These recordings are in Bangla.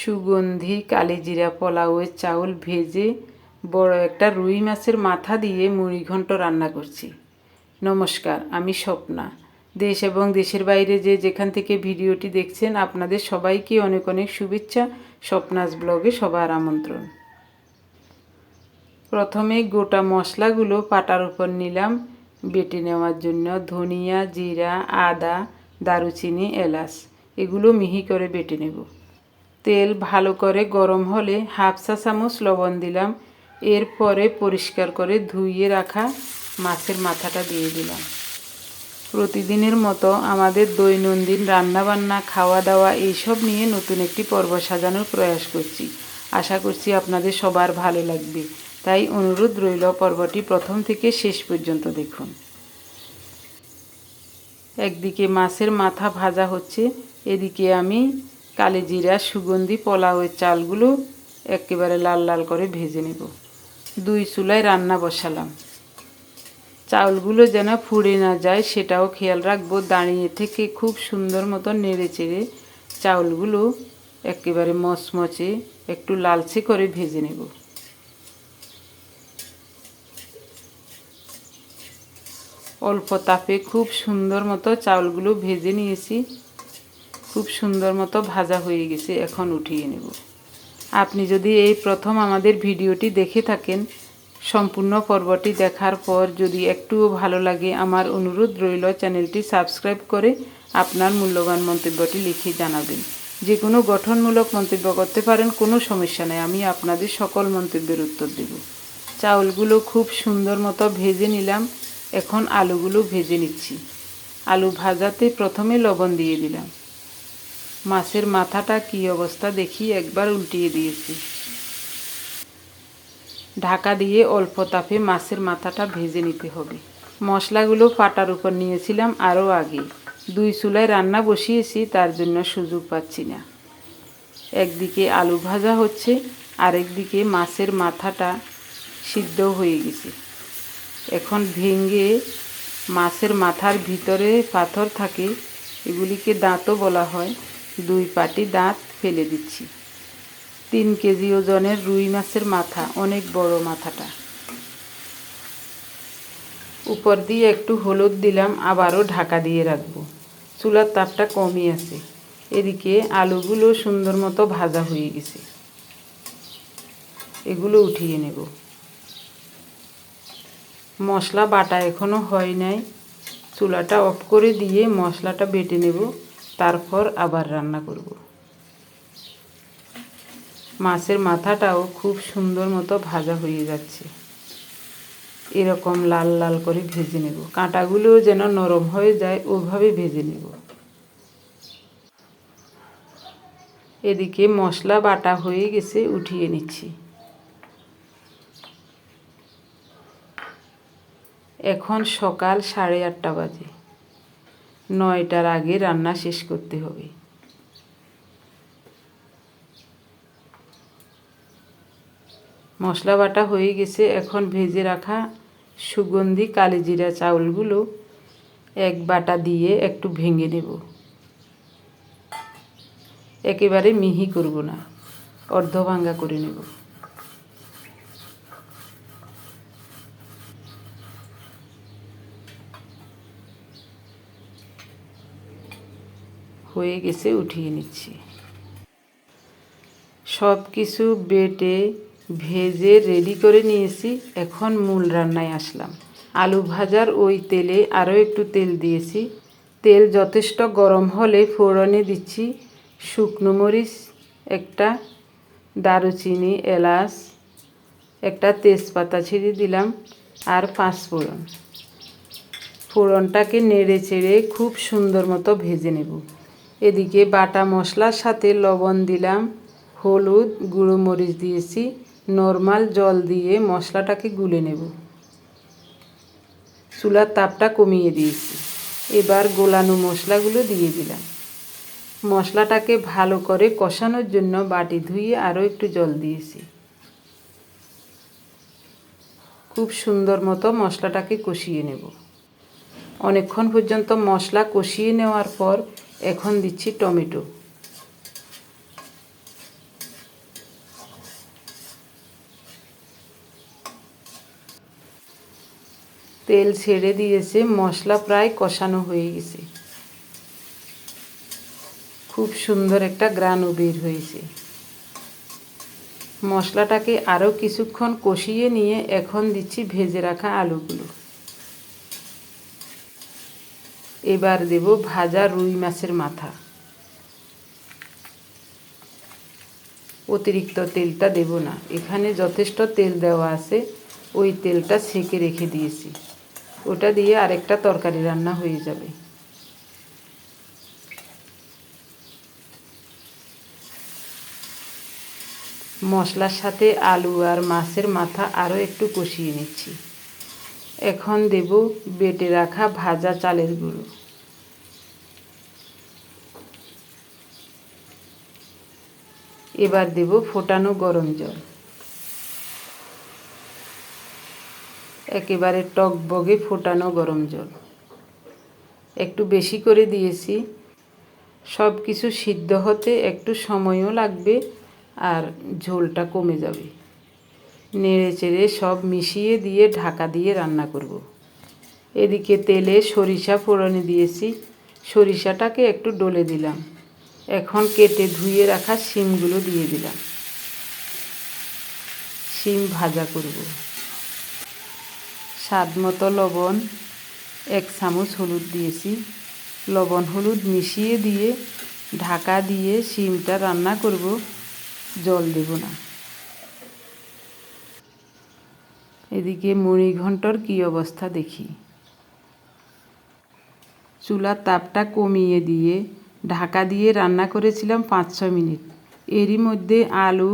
সুগন্ধি, কালিজিরা পোলাওয়ের চাউল ভেজে বড় একটা রুই মাছের মাথা দিয়ে মুড়িঘণ্ট রান্না করছি। নমস্কার, আমি স্বপ্না। দেশ এবং দেশের বাইরে যে যেখান থেকে ভিডিওটি দেখছেন, আপনাদের সবাইকে অনেক অনেক শুভেচ্ছা। স্বপ্নাস ব্লগে সবার আমন্ত্রণ। প্রথমে গোটা মশলাগুলো পাটার উপর নিলাম। বেটে নেওয়ার জন্য ধনিয়া, জিরা, আদা, দারুচিনি, এলাচ। এগুলো মিহি করে বেটে নেব। তেল ভালো করে গরম হলে হাফ চা চামচ লবণ দিলাম। এরপরে পরিষ্কার করে ধুইয়ে রাখা মাছের মাথাটা দিয়ে দিলাম। প্রতিদিনের মতো আমাদের দৈনন্দিন রান্নাবান্না খাওয়া দাওয়া এইসব নিয়ে নতুন একটি পর্ব সাজানোর প্রয়াস করছি। আশা করছি আপনাদের সবার ভালো লাগবে। তাই অনুরোধ রইল পর্বটি প্রথম থেকে শেষ পর্যন্ত দেখুন। একদিকে মাছের মাথা ভাজা হচ্ছে, এদিকে আমি কালিজিরা সুগন্ধি, পোলাওয়ের চালগুলো একেবারে লাল লাল করে ভেজে নেব। দুই চুলায় রান্না বসালাম। চাউলগুলো যেন ফুড়ে না যায় সেটাও খেয়াল রাখব, দাঁড়িয়ে থেকে খুব সুন্দর মতো নেড়ে চেড়ে চাউলগুলো একেবারে মচমচে একটু লালচে করে ভেজে নেব। অল্প তাপে খুব সুন্দর মতো চাউলগুলো ভেজে নিয়েছি। খুব সুন্দর মতো ভাজা হয়ে গেছে, এখন উঠিয়ে নেব। আপনি যদি এই প্রথম আমাদের ভিডিওটি দেখে থাকেন, সম্পূর্ণ পর্বটি দেখার পর যদি একটুও ভালো লাগে, আমার অনুরোধ রইল চ্যানেলটি সাবস্ক্রাইব করে আপনার মূল্যবান মন্তব্যটি লিখে জানাবেন। যে কোনো গঠনমূলক মন্তব্য করতে পারেন, কোনো সমস্যা নেই, আমি আপনাদের সকল মন্তব্যের উত্তর দেব। চাউলগুলো খুব সুন্দর মতো ভেজে নিলাম, এখন আলুগুলো ভেজে নিচ্ছি। আলু ভাজাতে প্রথমে লবণ দিয়ে দিলাম। মাছের মাথাটা কী অবস্থা দেখি একবার উল্টিয়ে দিয়েছি। ঢাকা দিয়ে অল্প তাপে মাছের মাথাটা ভেজে নিতে হবে। মশলাগুলো পাটার উপর নিয়েছিলাম আরও আগে। দুই চুলায় রান্না বসিয়েছি, তার জন্য সুযোগ পাচ্ছি না। একদিকে আলু ভাজা হচ্ছে, আরেকদিকে মাছের মাথাটা সিদ্ধ হয়ে গেছে। এখন ভেঙে মাছের মাথার ভিতরে পাথর থাকে, এগুলিকে দাঁতও বলা হয়। দুই পাটি দাঁত ফেলে দিচ্ছি। তিন কেজি ওজনের রুই মাছের মাথা, অনেক বড় মাথাটা। উপর দিয়ে একটু হলুদ দিলাম, আবারও ঢাকা দিয়ে রাখব। চুলার তাপটা কমই আছে। এদিকে আলুগুলো সুন্দর মতো ভাজা হয়ে গেছে। এগুলো উঠিয়ে নেব। মশলা বাটা এখনও হয় নাই। চুলাটা অফ করে দিয়ে মশলাটা বেটে নেব। তারপর আবার রান্না করব। মাছের মাথাটাও খুব সুন্দর মতো ভাজা হয়ে যাচ্ছে। এরকম লাল লাল করে ভেজে নেব। কাঁটাগুলোও যেন নরম হয়ে যায়, ওভাবে ভেজে নেব। এদিকে মশলা বাটা হয়ে গেছে, উঠিয়ে নিচ্ছি। এখন সকাল সাড়ে আটটা বাজে। নয়টার আগে রান্না শেষ করতে হবে। মশলা বাটা হয়ে গেছে, এখন ভেজে রাখা সুগন্ধি কালিজিরা চাউলগুলো এক বাটা দিয়ে একটু ভেঙে নেব। একেবারে মিহি করব না, অর্ধ ভাঙ্গা করে নেব। হয়ে গেছে, উঠিয়ে নিচ্ছি। সব কিছু বেটে, ভেজে রেডি করে নিয়েছি। এখন মূল রান্নায় আসলাম। আলু ভাজার ওই তেলে আরও একটু তেল দিয়েছি। তেল যথেষ্ট গরম হলে ফোড়নে দিচ্ছি। শুকনো মরিচ, একটা দারুচিনি, এলাচ, একটা তেজপাতা ছিঁড়ে দিলাম আর পাঁচ ফোড়ন। ফোড়নটাকে নেড়ে চেড়ে খুব সুন্দর মতো ভেজে নেব। এদিকে বাটা মশলার সাথে লবণ দিলাম, হলুদ, গুঁড়ো মরিচ দিয়েছি, নর্মাল জল দিয়ে মশলাটাকে গুলে নেব। চুলার তাপটা কমিয়ে দিয়েছি। এবার গোলানো মশলাগুলো দিয়ে দিলাম। মশলাটাকে ভালো করে কষানোর জন্য বাটি ধুয়ে আরও একটু জল দিয়েছি। খুব সুন্দর মতো মশলাটাকে কষিয়ে নেব। অনেকক্ষণ পর্যন্ত মশলা কষিয়ে নেওয়ার পর এখন দিচ্ছি টমেটো। তেল ছেড়ে দিয়েছে, মশলা প্রায় কষানো হয়ে গেছে। খুব সুন্দর একটা গ্রানও বের হয়েছে। মশলাটাকে আরও কিছুক্ষণ কষিয়ে নিয়ে এখন দিচ্ছি ভেজে রাখা আলুগুলো। এবার দেব ভাজা রুই মাছের মাথা। অতিরিক্ত তেলটা দেব না। এখানে যথেষ্ট তেল দেওয়া আছে। ওই তেলটা সেকে রেখে দিয়েছি। ওটা দিয়ে আরেকটা তরকারি রান্না হয়ে যাবে। মশলার সাথে আলু আর মাছের মাথা আরও একটু কষিয়ে নিচ্ছি। এখন দেব বেটে রাখা ভাজা চালের গুঁড়ো। এবার দেব ফোটানো গরম জল। একেবারে টক বগে ফোটানো গরম জল। একটু বেশি করে দিয়েছি। সব কিছু সিদ্ধ হতে একটু সময়ও লাগবে আর ঝোলটা কমে যাবে। নেড়ে চেড়ে সব মিশিয়ে দিয়ে ঢাকা দিয়ে রান্না করব। এদিকে তেলে সরিষা ফোড়নে দিয়েছি। সরিষাটাকে একটু ডলে দিলাম। এখন কেটে ধুয়ে রাখা শিমগুলো দিয়ে দিলাম। শিম ভাজা করব। স্বাদ মতো লবণ, এক চামচ হলুদ দিয়েছি। লবণ হলুদ মিশিয়ে দিয়ে ঢাকা দিয়ে শিমটা রান্না করব। জল দেব না। এদিকে মুড়ি ঘন্টর কী অবস্থা দেখি। চুলার তাপটা কমিয়ে দিয়ে ঢাকা দিয়ে রান্না করেছিলাম পাঁচ ছ মিনিট। এরই মধ্যে আলু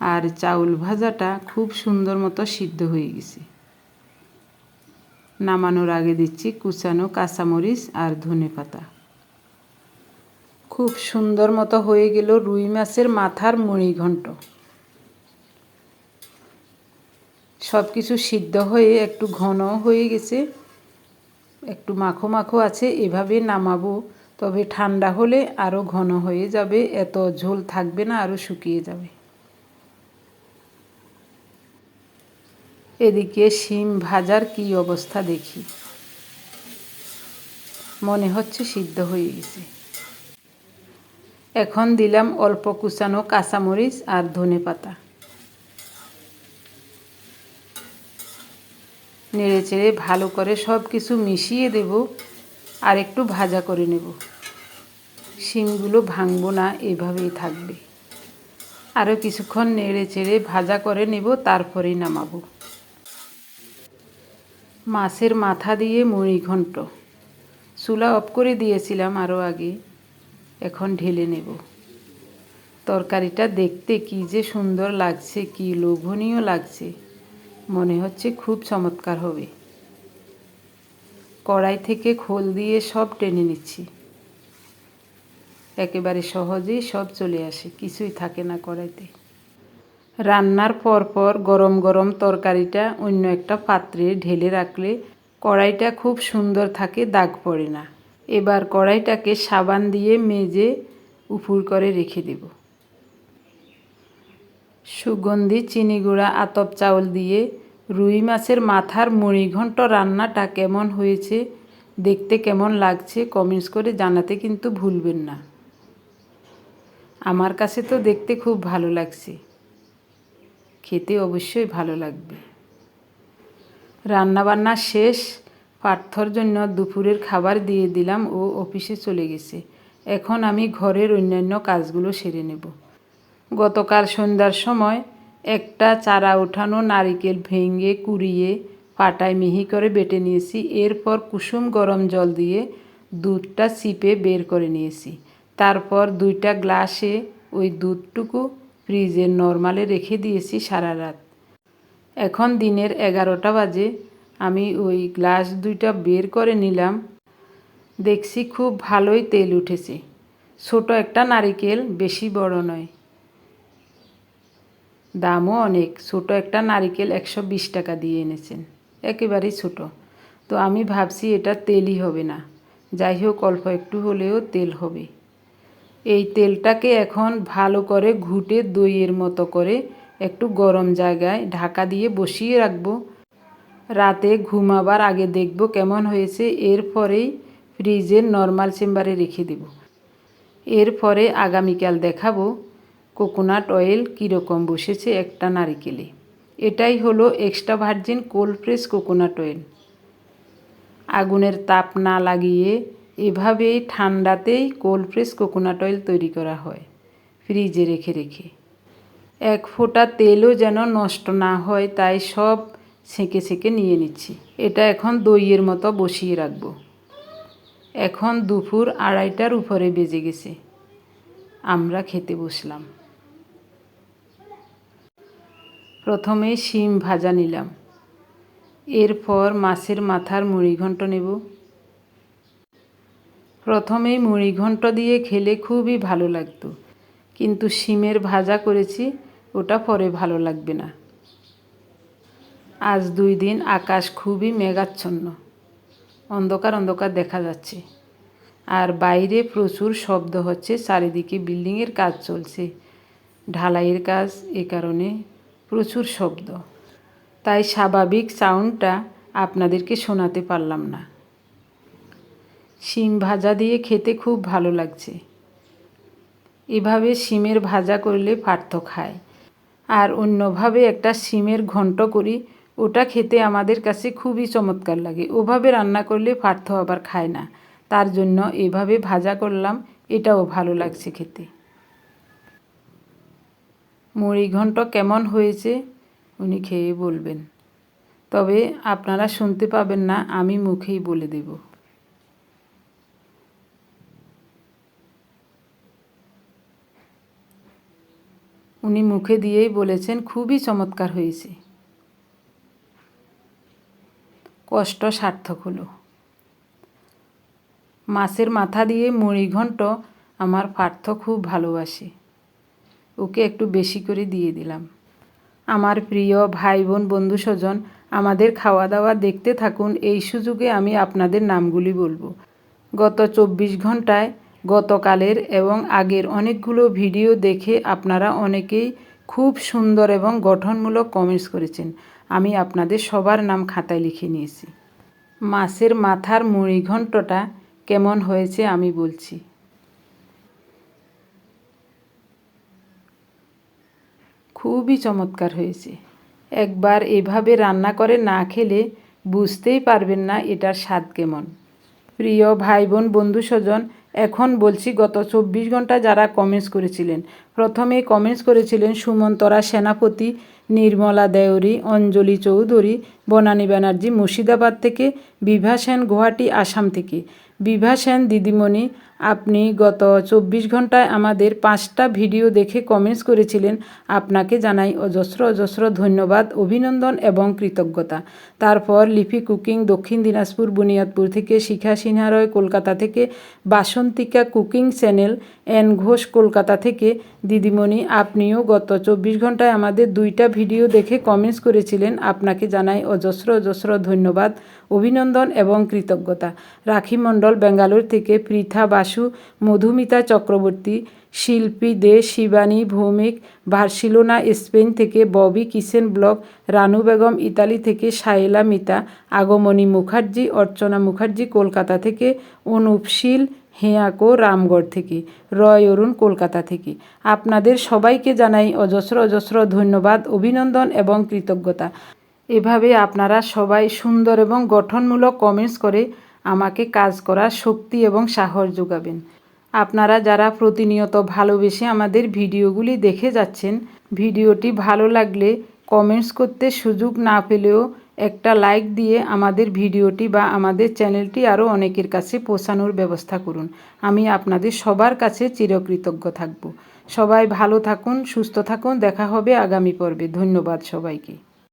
আর চাউল ভাজাটা খুব সুন্দর মতো সিদ্ধ হয়ে গেছে। নামানোর আগে দিচ্ছি কুচানো কাঁচামরিচ আর ধনে পাতা। খুব সুন্দর মতো হয়ে গেল রুই মাছের মাথার মুড়ি ঘন্ট। সব কিছু সিদ্ধ হয়ে একটু ঘন হয়ে গেছে। একটু মাখো মাখো আছে, এভাবে নামাবো। তবে ঠান্ডা হলে আরও ঘন হয়ে যাবে, এত ঝোল থাকবে না আরও শুকিয়ে যাবে। এদিকে শিম ভাজার কি অবস্থা দেখি। মনে হচ্ছে সিদ্ধ হয়ে গেছে। এখন দিলাম অল্প কুচানো কাঁচামরিচ আর ধনে পাতা। নেড়ে চেড়ে ভালো করে সব কিছু মিশিয়ে দেব। আর একটু ভাজা করে নেব। শিমগুলো ভাঙবো না, এভাবেই থাকবে। আরও কিছুক্ষণ নেড়ে চেড়ে ভাজা করে নেব, তারপরেই নামাবো। মাছের মাথা দিয়ে মুড়ি ঘন্ট। চুলা অফ করে দিয়েছিলাম আরও আগে, এখন ঢেলে নেব। তরকারিটা দেখতে কি যে সুন্দর লাগছে, কি লোভনীয় লাগছে। মনে হচ্ছে খুব চমৎকার হবে। কড়াই থেকে খোল দিয়ে সব টেনে নিচ্ছি। একেবারে সহজেই সব চলে আসে, কিছুই থাকে না কড়াইতে। রান্নার পর পর গরম গরম তরকারিটা অন্য একটা পাত্রে ঢেলে রাখলে কড়াইটা খুব সুন্দর থাকে, দাগ পড়ে না। এবার কড়াইটাকে সাবান দিয়ে মেজে উপুর করে রেখে দেব। সুগন্ধি, চিনি গুঁড়া, আতপ চাউল দিয়ে রুই মাছের মাথার মুড়ি ঘন্ট রান্নাটা কেমন হয়েছে, দেখতে কেমন লাগছে কমেন্টস করে জানাতে কিন্তু ভুলবেন না। আমার কাছে তো দেখতে খুব ভালো লাগছে। খেতে অবশ্যই ভালো লাগবে। রান্নাবান্না শেষ, পার্থর জন্য দুপুরের খাবার দিয়ে দিলাম ও অফিসে চলে গেছে। এখন আমি ঘরের অন্যান্য কাজগুলো সেরে নেব। গতকাল সন্ধ্যার সময় একটা চারা ওঠানো নারিকেল ভেঙে, কুড়িয়ে পাটায় মিহি করে বেটে নিয়েছি। এরপর কুসুম গরম জল দিয়ে দুধটা চিপে বের করে নিয়েছি। তারপর দুইটা গ্লাসে ওই দুধটুকু ফ্রিজে নর্মালে রেখে দিয়েছি সারা রাত। এখন দিনের এগারোটা বাজে। আমি ওই গ্লাস দুইটা বের করে নিলাম। দেখছি খুব ভালোই তেল উঠেছে। ছোট একটা নারিকেল, বেশি বড় নয়। দামও অনেক। ছোট একটা নারিকেল একশো বিশ টাকা দিয়ে এনেছেন। একেবারেই ছোট। তো আমি ভাবছি এটা তেলই হবে না। যাই হোক, অল্প একটু হলেও তেল হবে। এই তেলটাকে এখন ভালো করে ঘুটে দইয়ের মতো করে একটু গরম জায়গায় ঢাকা দিয়ে বসিয়ে রাখব। রাতে ঘুমাবার আগে দেখব কেমন হয়েছে। এরপরেই ফ্রিজের নর্মাল চেম্বারে রেখে দেব। এরপরে আগামীকাল দেখাবো কোকোনাট অয়েল কীরকম বসেছে একটা নারিকেলে। এটাই হলো extra virgin cold press coconut oil. আগুনের তাপ না লাগিয়ে এভাবেই ঠান্ডাতেই কোল্ড প্রেস কোকোনাট অয়েল তৈরি করা হয়, ফ্রিজে রেখে রেখে। এক ফোঁটা তেলও যেন নষ্ট না হয় তাই সব ছেঁকে ছেঁকে নিয়ে নিচ্ছি। এটা এখন দইয়ের মতো বসিয়ে রাখব। এখন দুপুর আড়াইটার উপরে বেজে গেছে। আমরা খেতে বসলাম। প্রথমে শিম ভাজা নিলাম। এরপর মাছের মাথার মুড়িঘণ্ট নেব। প্রথমেই মুড়িঘণ্ট দিয়ে খেলে খুবই ভালো লাগতো। কিন্তু শিমের ভাজা করেছি, ওটা পরে ভালো লাগবে না। আজ দুই দিন আকাশ খুবই মেঘাচ্ছন্ন। অন্ধকার অন্ধকার দেখা যাচ্ছে। আর বাইরে প্রচুর শব্দ হচ্ছে, চারিদিকে বিল্ডিংয়ের কাজ চলছে। ঢালাইয়ের কাজ এ কারণে প্রচুর শব্দ। তাই স্বাভাবিক সাউন্ডটা আপনাদেরকে শোনাতে পারলাম না। শিম ভাজা দিয়ে খেতে খুব ভালো লাগছে। এভাবে শিমের ভাজা করলে পার্থ খায় আর অন্যভাবে একটা শিমের ঘন্ট করি, ওটা খেতে আমাদের কাছে খুবই চমৎকার লাগে। ওভাবে রান্না করলে পার্থ আবার খায় না। তার জন্য এভাবে ভাজা করলাম, এটাও ভালো লাগছে খেতে। মুড়ি কেমন হয়েছে, উনি খেয়ে বলবেন। তবে আপনারা শুনতে পাবেন না, আমি মুখেই বলে দেব। উনি মুখে দিয়েই বলেছেন, খুবই চমৎকার হয়েছে। কষ্ট সার্থক হলো। মাছের মাথা দিয়ে মুড়ি ঘন্ট আমার পার্থ খুব ভালোবাসে। ওকে একটু বেশি করে দিয়ে দিলাম। আমার প্রিয় ভাই বোন বন্ধু স্বজন আমাদের খাওয়া দাওয়া দেখতে থাকুন। এই সুযোগে আমি আপনাদের নামগুলি বলব। গত চব্বিশ ঘন্টায় গতকালের এবং আগের অনেকগুলো ভিডিও দেখে আপনারা অনেকেই খুব সুন্দর এবং গঠনমূলক কমেন্টস করেছেন। আমি আপনাদের সবার নাম খাতায় লিখে নিয়েছি। মাছের মাথার মুড়ি ঘন্টটা কেমন হয়েছে আমি বলছি। খুবই চমৎকার হয়েছে। একবার এভাবে রান্না করে না খেলে বুঝতেই পারবেন না এটার স্বাদ কেমন। প্রিয় ভাই বোন বন্ধু স্বজন এখন বলছি গত চব্বিশ ঘণ্টা যারা কমেন্টস করেছিলেন, প্রথমে কমেন্টস করেছিলেন সুমন্তরা সেনাপতি, নির্মলা দেওরি অঞ্জলি চৌধুরী বনানী ব্যানার্জি মুর্শিদাবাদ থেকে বিভা সেন গুয়াহাটি, আসাম থেকে। বিভা সেন, দিদিমণি, আপনি গত চব্বিশ ঘন্টায় আমাদের পাঁচটা ভিডিও দেখে কমেন্টস করেছিলেন। আপনাকে জানাই অজস্র অজস্র ধন্যবাদ, অভিনন্দন এবং কৃতজ্ঞতা। তারপর লিপি কুকিং দক্ষিণ দিনাজপুর, বুনিয়াদপুর থেকে শিখা সিনহা রয় কলকাতা থেকে Basantika cooking channel, N Ghosh Kolkata থেকে দিদিমণি, আপনিও গত চব্বিশ ঘন্টায় আমাদের দুইটা ভিডিও দেখে কমেন্টস করেছিলেন। আপনাকে জানাই অজস্র অজস্র ধন্যবাদ, অভিনন্দন এবং কৃতজ্ঞতা। রাখি মণ্ডল, বেঙ্গালোর থেকে পৃথা বাসু, মধুমিতা চক্রবর্তী, শিল্পী দে শিবানী ভৌমিক, বার্সিলোনা, স্পেন থেকে Bobby Kissen Block, Ranu Begum, Italy থেকে সায়েলা মিতা, আগমনী মুখার্জি, অর্চনা মুখার্জি কলকাতা থেকে অনুপশীল হেয়াকো রামগড় থেকে, রয় অরুণ কলকাতা থেকে। আপনাদের সবাইকে জানাই অজস্র অজস্র ধন্যবাদ, অভিনন্দন এবং কৃতজ্ঞতা। এভাবে আপনারা সবাই সুন্দর এবং গঠনমূলক কমেন্টস করে আমাকে কাজ করার শক্তি এবং সাহস যোগাবেন। আপনারা যারা প্রতিনিয়ত ভালোবেসে আমাদের ভিডিওগুলি দেখে যাচ্ছেন, ভিডিওটি ভালো লাগলে কমেন্টস করতে সুযোগ না পেলেও একটা লাইক দিয়ে আমাদের ভিডিওটি বা আমাদের চ্যানেলটি আরও অনেকের কাছে পৌঁছানোর ব্যবস্থা করুন। আমি আপনাদের সবার কাছে চিরকৃতজ্ঞ থাকব। সবাই ভালো থাকুন, সুস্থ থাকুন, দেখা হবে আগামী পর্বে। ধন্যবাদ সবাইকে।